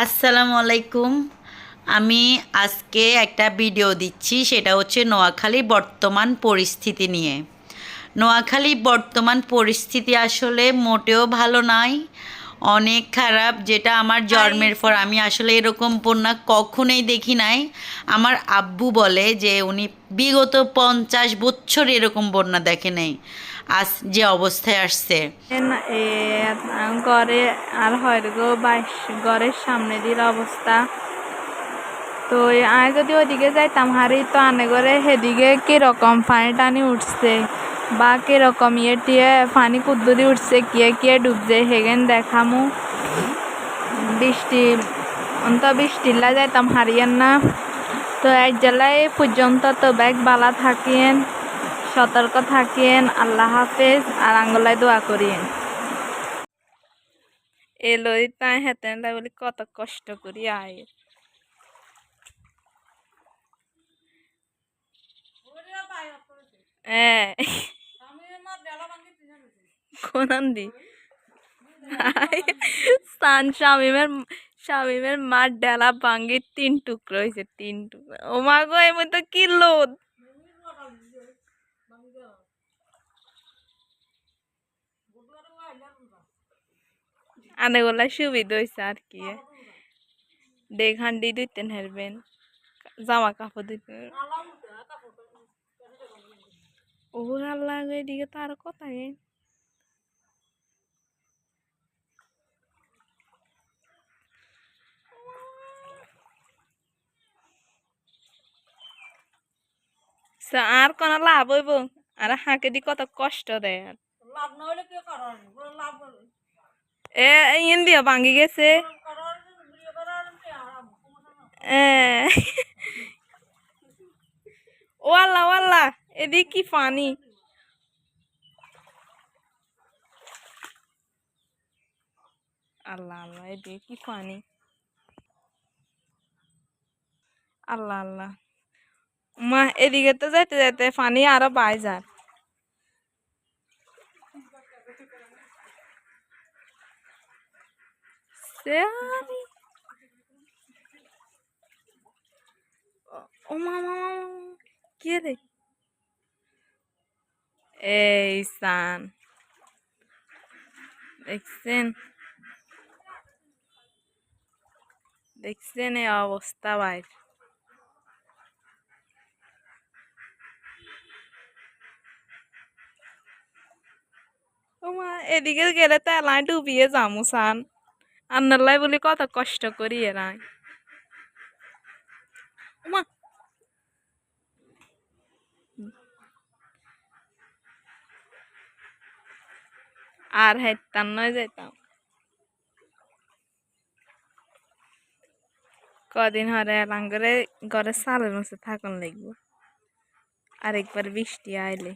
আসসালামু আলাইকুম আমি আজকে একটা ভিডিও দিচ্ছি, সেটা হচ্ছে নোয়াখালীর বর্তমান পরিস্থিতি নিয়ে। নোয়াখালীর বর্তমান পরিস্থিতি আসলে মোটেও ভালো নাই, অনেক খারাপ, যেটা আমার জন্মের পর আমি আসলে এরকম বন্যা কখনোই দেখি নাই। আমার আব্বু বলে যে, উনি বিগত পঞ্চাশ বছর এরকম বন্যা দেখে নাই। আজ যে অবস্থায় আসছে। ঘরে আর হয় গো বাইশ, ঘরের সামনে দির অবস্থা। তো আমি যদি ওদিকে যাইতাম, হারি তো আনে করে সেদিকে কীরকম পানি টানি উঠছে, বা কীরকম ইয়ে টিয়ে পানি কুদ্দুরি উঠছে, কিয়ে কিয়ে ডুবছে, সেগেন দেখামু। বৃষ্টি, অন্ত বৃষ্টিলা যাইতাম, হারিয়েন না। তো এক জেলায় পর্যন্ত তো ব্যাগ বালা থাকিয়েন সতর্ক থাকেন, আল্লাহ হাফেজ, আর আঙ্গলায় দোয়া করিয়েন। এলোই তাই হেতেন বলি, কত কষ্ট করি, আয়। হ্যাঁ মার ডেলা ভাঙ্গি তিন টুকরো হয়েছে তিন টুকরো। ও মা গো এর মধ্যে কি লোদ। আনেগুলা সুবিধা হয়েছে আর কি। দেখ হান্ডি দুইতেন হেরবেন, জামা কাপড় দিতেন ওর আল্লাহ এদিকে তো আরও কথা আর কোন লাভ হইব? আর হাঁকে দি কত কষ্ট দেয় আর। এ ইন দিয়া ভাঙ্গি গেছে। এ ও আল্লাহ আল্লাহ এদিক কি পানি? আল্লাহ আল্লাহ এদিকে কি পানি? আল্লাহ আল্লাহ। মা এদিকে তো যাইতে যাইতে পানি আরও বাই যার Sari. ও মামা কে রে এই সান দেখছেন দেখছেন এই অবস্থা বাইর ও এদিকে গেলে তো এলাই ডুবিয়ে যামু সান আন্নাল্লাই বলি কত কষ্ট করি এরাই আর হাইতাম নয় যাইতাম। কদিন হরে এলাম করে ঘরে সালের মধ্যে থাকুন লাগবো। আরেকবার বৃষ্টি আইলে।